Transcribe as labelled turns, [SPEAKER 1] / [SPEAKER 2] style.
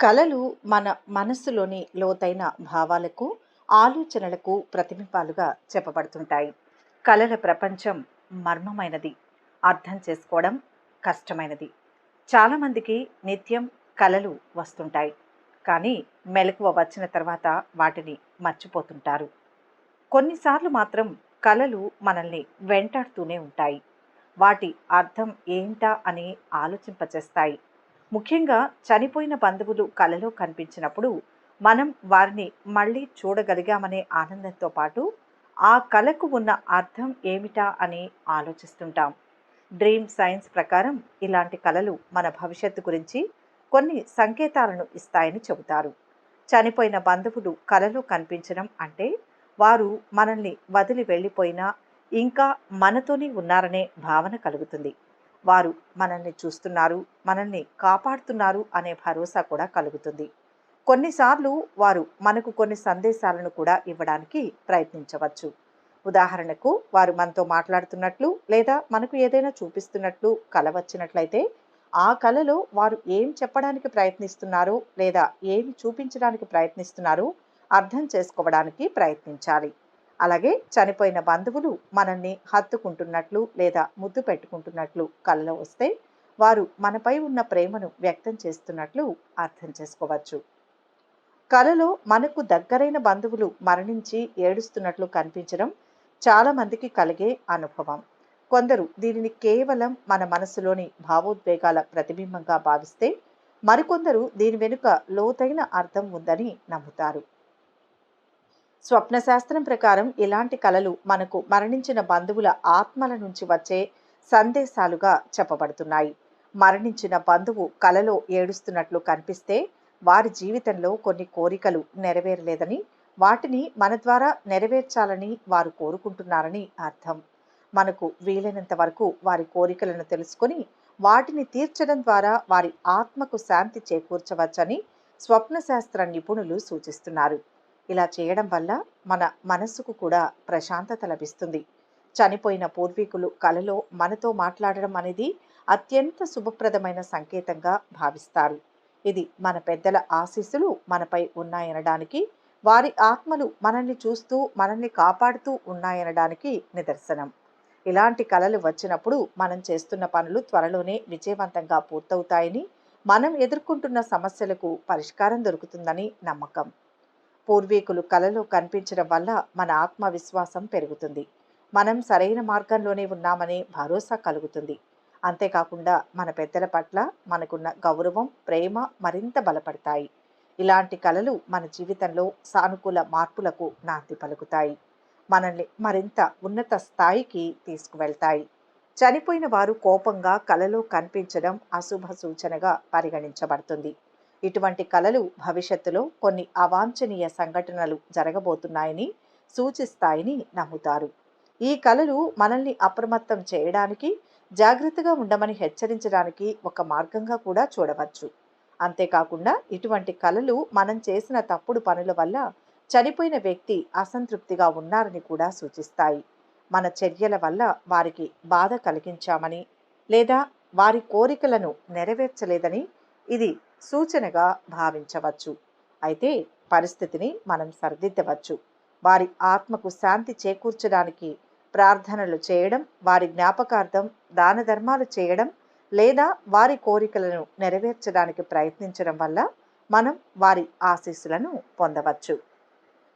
[SPEAKER 1] కళలు మన మనస్సులోని లోతైన భావాలకు, ఆలోచనలకు ప్రతిబింబాలుగా చెప్పబడుతుంటాయి. కళల ప్రపంచం మర్మమైనది. అర్థం చేసుకోవడం కష్టమైనది. చాలామందికి నిత్యం కళలు వస్తుంటాయి. కానీ మెలకువ వచ్చిన తర్వాత వాటిని మర్చిపోతుంటారు. కొన్నిసార్లు మాత్రం కళలు మనల్ని వెంటాడుతూనే ఉంటాయి. వాటి అర్థం ఏంటా అని ఆలోచింపచేస్తాయి. ముఖ్యంగా చనిపోయిన బంధువులు కలలో కనిపించినప్పుడు మనం వారిని మళ్ళీ చూడగలిగామనే ఆనందంతో పాటు ఆ కళకు ఉన్న అర్థం ఏమిటా అని ఆలోచిస్తుంటాం. డ్రీమ్ సైన్స్ ప్రకారం ఇలాంటి కళలు మన భవిష్యత్తు గురించి కొన్ని సంకేతాలను ఇస్తాయని చెబుతారు. చనిపోయిన బంధువులు కలలో కనిపించడం అంటే వారు మనల్ని వదిలి వెళ్ళిపోయినా ఇంకా మనతోనే ఉన్నారనే భావన కలుగుతుంది. వారు మనల్ని చూస్తున్నారు, మనల్ని కాపాడుతున్నారు అనే భరోసా కూడా కలుగుతుంది. కొన్నిసార్లు వారు మనకు కొన్ని సందేశాలను కూడా ఇవ్వడానికి ప్రయత్నించవచ్చు. ఉదాహరణకు వారు మనతో మాట్లాడుతున్నట్లు లేదా మనకు ఏదైనా చూపిస్తున్నట్లు కల వచ్చినట్లయితే ఆ కలలో వారు ఏం చెప్పడానికి ప్రయత్నిస్తున్నారో లేదా ఏమి చూపించడానికి ప్రయత్నిస్తున్నారో అర్థం చేసుకోవడానికి ప్రయత్నించాలి. అలాగే చనిపోయిన బంధువులు మనల్ని హత్తుకుంటున్నట్లు లేదా ముద్దు పెట్టుకుంటున్నట్లు కలలో వస్తే వారు మనపై ఉన్న ప్రేమను వ్యక్తం చేస్తున్నట్లు అర్థం చేసుకోవచ్చు. కలలో మనకు దగ్గరైన బంధువులు మరణించి ఏడుస్తున్నట్లు కనిపించడం చాలామందికి కలిగే అనుభవం. కొందరు దీనిని కేవలం మన మనసులోని భావోద్వేగాల ప్రతిబింబంగా భావిస్తే మరికొందరు దీని వెనుక లోతైన అర్థం ఉందని నమ్ముతారు. స్వప్న శాస్త్రం ప్రకారం ఇలాంటి కలలు మనకు మరణించిన బంధువుల ఆత్మల నుంచి వచ్చే సందేశాలుగా చెప్పబడుతున్నాయి. మరణించిన బంధువు కలలో ఏడుస్తున్నట్లు కనిపిస్తే వారి జీవితంలో కొన్ని కోరికలు నెరవేరలేదని, వాటిని మన ద్వారా నెరవేర్చాలని వారు కోరుకుంటున్నారని అర్థం. మనకు వీలైనంత వరకు వారి కోరికలను తెలుసుకొని వాటిని తీర్చడం ద్వారా వారి ఆత్మకు శాంతి చేకూర్చవచ్చని స్వప్న శాస్త్ర నిపుణులు సూచిస్తున్నారు. ఇలా చేయడం వల్ల మన మనస్సుకు కూడా ప్రశాంతత లభిస్తుంది. చనిపోయిన పూర్వీకులు కలలో మనతో మాట్లాడడం అనేది అత్యంత శుభప్రదమైన సంకేతంగా భావిస్తారు. ఇది మన పెద్దల ఆశీస్సులు మనపై ఉన్నాయనడానికి, వారి ఆత్మలు మనల్ని చూస్తూ మనల్ని కాపాడుతూ ఉన్నాయనడానికి నిదర్శనం. ఇలాంటి కలలు వచ్చినప్పుడు మనం చేస్తున్న పనులు త్వరలోనే విజయవంతంగా పూర్తవుతాయని, మనం ఎదుర్కొంటున్న సమస్యలకు పరిష్కారం దొరుకుతుందని నమ్మకం. పూర్వీకులు కలలో కనిపించడం వల్ల మన ఆత్మవిశ్వాసం పెరుగుతుంది. మనం సరైన మార్గంలోనే ఉన్నామనే భరోసా కలుగుతుంది. అంతేకాకుండా మన పెద్దల పట్ల మనకున్న గౌరవం, ప్రేమ మరింత బలపడతాయి. ఇలాంటి కళలు మన జీవితంలో సానుకూల మార్పులకు నాంది పలుకుతాయి. మనల్ని మరింత ఉన్నత స్థాయికి తీసుకువెళ్తాయి. చనిపోయిన వారు కోపంగా కలలో కనిపించడం అశుభ సూచనగా పరిగణించబడుతుంది. ఇటువంటి కళలు భవిష్యత్తులో కొన్ని అవాంఛనీయ సంఘటనలు జరగబోతున్నాయని సూచిస్తాయని నమ్ముతారు. ఈ కళలు మనల్ని అప్రమత్తం చేయడానికి, జాగ్రత్తగా ఉండమని హెచ్చరించడానికి ఒక మార్గంగా కూడా చూడవచ్చు. అంతేకాకుండా ఇటువంటి కళలు మనం చేసిన తప్పుడు పనుల వల్ల చనిపోయిన వ్యక్తి అసంతృప్తిగా ఉన్నారని కూడా సూచిస్తాయి. మన చర్యల వల్ల వారికి బాధ కలిగించామని లేదా వారి కోరికలను నెరవేర్చలేదని ఇది సూచనగా భావించవచ్చు. అయితే పరిస్థితిని మనం సరిదిద్దవచ్చు. వారి ఆత్మకు శాంతి చేకూర్చడానికి ప్రార్థనలు చేయడం, వారి జ్ఞాపకార్థం దాన ధర్మాలు చేయడం లేదా వారి కోరికలను నెరవేర్చడానికి ప్రయత్నించడం వల్ల మనం వారి ఆశీస్సులను పొందవచ్చు.